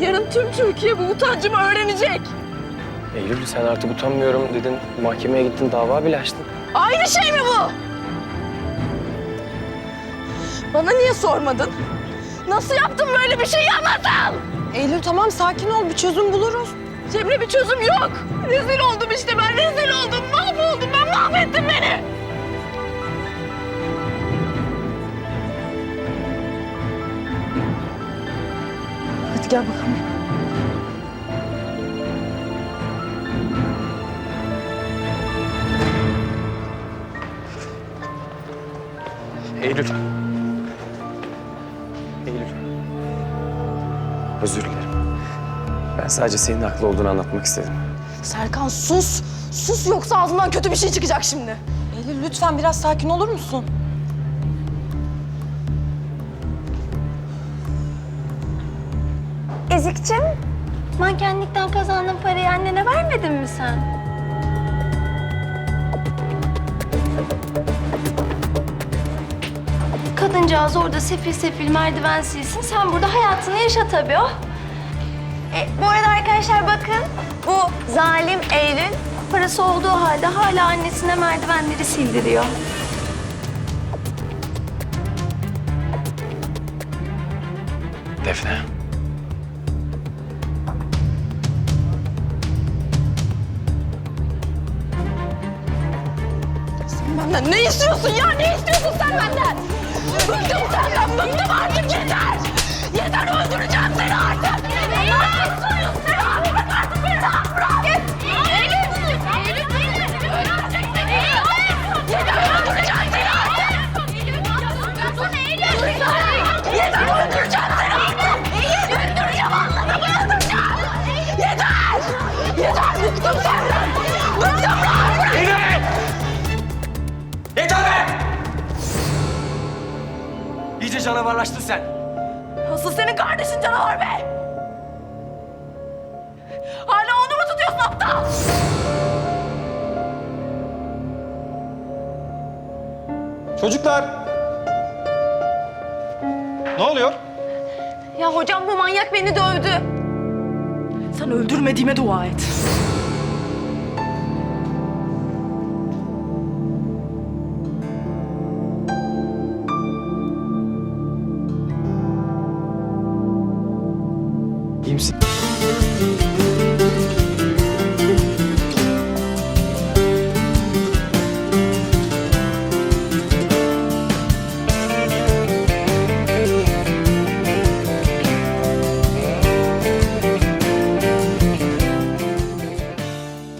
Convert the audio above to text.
Yarın tüm Türkiye bu utancımı öğrenecek. Eylül sen artık utanmıyorum dedin. Mahkemeye gittin dava bile açtın. Aynı şey mi bu? Bana niye sormadın? Nasıl yaptın böyle bir şeyi anlatın! Eylül tamam sakin ol bir çözüm buluruz. Cemre bir çözüm yok. Rezil oldum işte ben rezil oldum. Mahvoldum gel bakalım. Eylül. Eylül. Özür dilerim. Ben sadece senin haklı olduğunu anlatmak istedim. Serkan sus. Sus yoksa ağzından kötü bir şey çıkacak şimdi. Eylül lütfen biraz sakin olur musun? Ezikçim, mankenlikten kazandığın parayı annene vermedin mi sen? Kadıncağız orada sefil sefil merdiven silsin. Sen burada hayatını yaşa tabii o. E, bu arada arkadaşlar bakın. Bu zalim Eylül parası olduğu halde hala annesine merdivenleri sildiriyor. Defne. Benden ne istiyorsun ya? Ne istiyorsun sen benden? Bıktım senden, bıktım artık yeter! Canavarlaştın sen. Asıl senin kardeşin canavar be! Hala onu mu tutuyorsun aptal? Çocuklar! Ne oluyor? Ya hocam bu manyak beni dövdü. Sen öldürmediğime dua et. James.